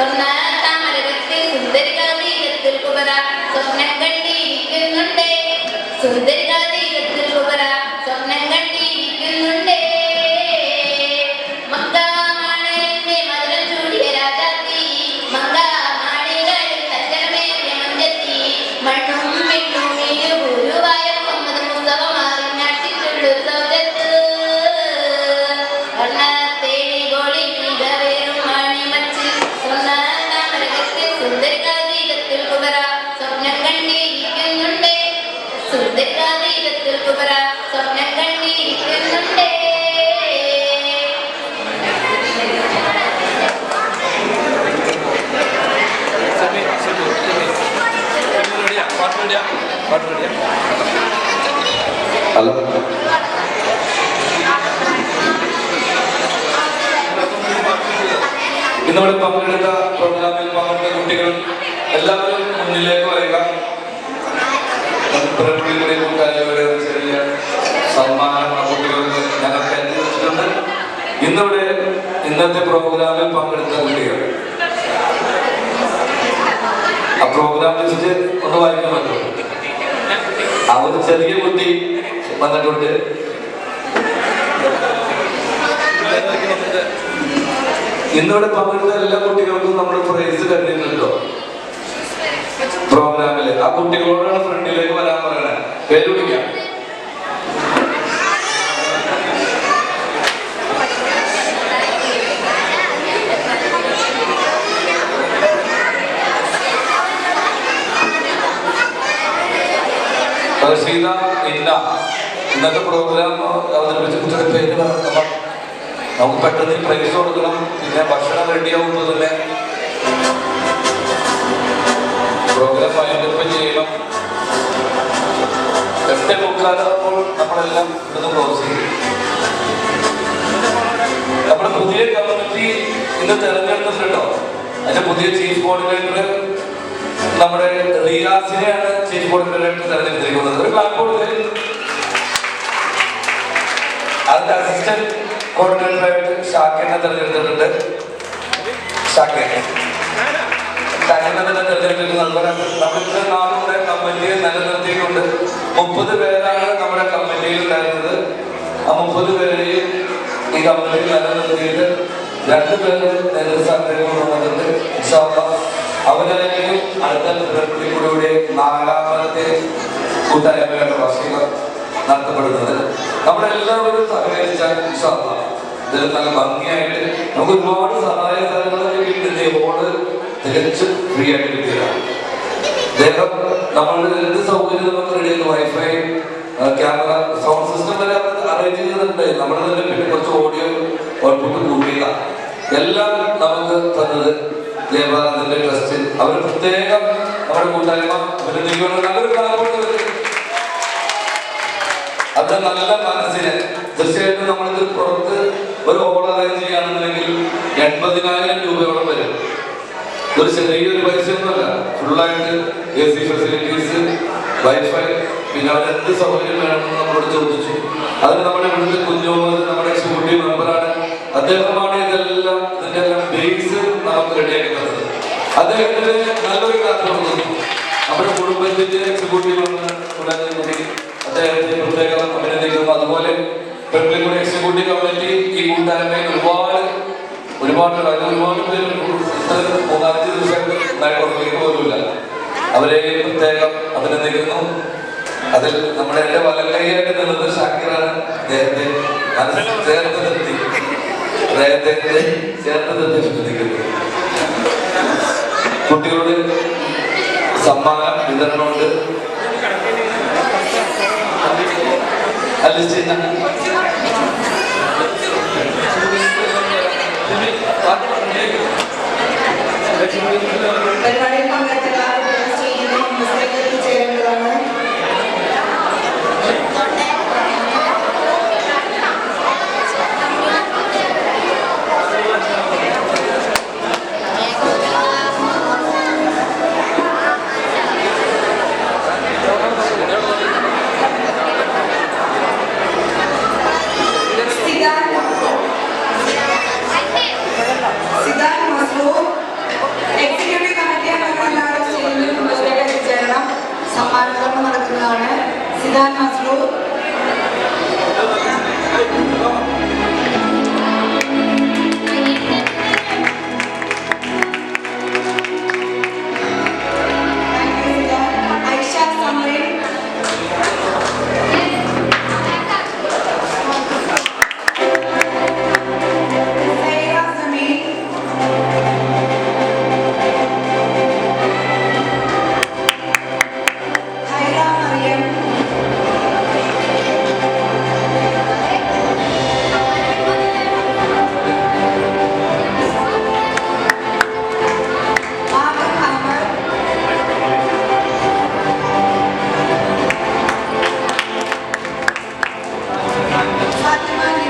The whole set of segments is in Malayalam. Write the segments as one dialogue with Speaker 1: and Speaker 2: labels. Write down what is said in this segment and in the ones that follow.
Speaker 1: torna ഹലോ ഇന്നിവിടെ പങ്കെടുത്ത പ്രോഗ്രാമിൽ പങ്കെടുത്ത കുട്ടികൾ എല്ലാവരും മുന്നിലേക്ക് വരിക. പ്രകൃതിയുടെ ചെറിയ സമ്മാനം കുട്ടികൾക്ക് ഞങ്ങൾ കരുതി ഇന്നിവിടെ ഇന്നത്തെ പ്രോഗ്രാമിൽ പങ്കെടുത്ത കുട്ടികൾ. ആ പ്രോഗ്രാം വെച്ചിട്ട് ഒന്ന് വായിക്കാൻ പറ്റുമോ? ആ ഒരു ചെറിയ കുട്ടി. വന്നിട്ടുണ്ട് ഇന്നിവിടെ പങ്കെടുത്ത എല്ലാ കുട്ടികൾക്കും നമ്മൾ പ്രൈസ് കണ്ടിട്ടുണ്ടോ പ്രോഗ്രാമിൽ ആ കുട്ടികളോടാണ് ഫ്രണ്ടിലേക്ക് വരാൻ പറയണേ. പേര് വിളിക്കാം. റഷീദ ഇല്ല. ഇന്നത്തെ പ്രോഗ്രാം അവതരിപ്പിച്ച കുട്ടിയുടെ പേര് നമ്മൾ നമുക്ക് പെട്ടെന്ന് പ്രൈസ് കൊടുക്കണം. പിന്നെ ഭക്ഷണം റെഡിയാവുമ്പോൾ തന്നെ. പ്രോഗ്രാം വൈൻഡപ്പ് ചെയ്യണം. എട്ട് മുക്കാലാകുമ്പോൾ നമ്മളെല്ലാം ഇവിടുന്ന് ക്ലോസ് ചെയ്യും. നമ്മുടെ പുതിയ കമ്മ്യൂണിറ്റി ഇന്ന് തെരഞ്ഞെടുത്തിട്ടുണ്ടോ അതിന്റെ പുതിയ ചീഫ് കോർഡിനേറ്റർ നമ്മുടെ റിയാസിനെയാണ് ചേച്ചി കോർഡിനേറ്റർ തെരഞ്ഞെടുത്തിരിക്കുന്നത്. ഒരു അതിന്റെ അസിസ്റ്റന്റ് കോർഡിനേറ്ററായിട്ട് ഷാക്കിനെ തെരഞ്ഞെടുത്തിട്ടുണ്ട്. ഷാക്കിനെ ഷാക്കിനെ നിലനിർത്തിയിട്ടുണ്ട്. മുപ്പത് പേരാണ് നമ്മുടെ കമ്മിറ്റിയിൽ ഉണ്ടായിരുന്നത്. ആ മുപ്പത് പേരെയും ഈ കമ്മിറ്റിയിൽ നിലനിർത്തിയിട്ട് രണ്ട് പേര് നേതൃസ്ഥാനത്തേക്ക് കൊണ്ടുവന്നിട്ടുണ്ട്. അവരായിരിക്കും അടുത്ത പ്രകൃതിയുടെ നാലാമത്തെ കൂട്ടായ്മകളുടെ വാർഷികം നടത്തപ്പെടുന്നത്. നമ്മളെല്ലാവരും സഹകരിച്ചാൽ ഇതിൽ നല്ല ഭംഗിയായിട്ട് നമുക്ക് ഒരുപാട് സഹായ സഹകരണങ്ങൾ കിട്ടുന്നത് ബോർഡ് തികച്ചും ഫ്രീ ആയിട്ട് കിട്ടിയതാണ്. അദ്ദേഹം നമ്മളുടെ എന്ത് സൗകര്യം നമുക്ക് ready wifi camera sound system വരെ അറേഞ്ച് ചെയ്തിട്ടുണ്ട്. നമ്മൾ തന്നെ കുറച്ച് ഓഡിയോ ഔട്ട്പുട്ട് കൂട്ടിയില്ല എല്ലാം നമുക്ക് തന്നത് ദേവാനന്ദന്റെ ട്രസ്റ്റ് അവർ പ്രത്യേകം നമ്മുടെ കൂട്ടായ്മ അഭിനന്ദിക്കുന്നു നല്ലൊരു കാലഘട്ടം അത് നല്ല മനസ്സിന്. തീർച്ചയായിട്ടും നമ്മൾക്ക് പുറത്ത് ഒരു ഓർഡർ അറേഞ്ച് ചെയ്യുകയാണെന്നുണ്ടെങ്കിൽ എൺപതിനായിരം രൂപയോളം വരും. ഒരു ചെറിയൊരു പൈസയൊന്നുമല്ല. ഫുള്ളായിട്ട് എ സി ഫെസിലിറ്റീസ് വൈഫൈ പിന്നെ അവിടെ എന്ത് സൗകര്യം വേണമെന്ന് നമ്മളോട് ചോദിച്ചു. അതിന് നമ്മുടെ ഇവിടുത്തെ കുഞ്ഞു നമ്മുടെ എക്സിക്യൂട്ടീവ് മെമ്പറാണ്. അദ്ദേഹമാണ് അദ്ദേഹത്തിന് നല്ലൊരു കാര്യം അവരുടെ കുടുംബത്തിന്റെ എക്സിക്യൂട്ടീവ് മെമ്പർ ഉടനെ കൂടി അദ്ദേഹത്തെ പ്രത്യേകം അഭിനന്ദിക്കുന്നു അതുപോലെ പെൺകുടി എക്സിക്യൂട്ടീവ് കമ്മിറ്റി ഈ കൂട്ടായ്മയിൽ ഒരുപാട് ഒരുപാട് ഒരുപാട് പേര് മൂന്നാലഞ്ച് ദിവസം ഉണ്ടായിട്ട് പോലുമില്ല. അവരെ പ്രത്യേകം അഭിനന്ദിക്കുന്നു അതിൽ നമ്മുടെ എന്റെ വലക്കൈയായിട്ട് നിന്നത് ഷാക്കിറാണ്. അദ്ദേഹത്തെ ചേർത്ത് നിർത്തി. അദ്ദേഹത്തെ ചേർത്ത് നിർത്തി. അഭിനന്ദിക്കുന്നു കുട്ടികളുടെ സമ്മാനം വിതരണമുണ്ട്. അലിസ്റ്റിന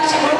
Speaker 2: gracias.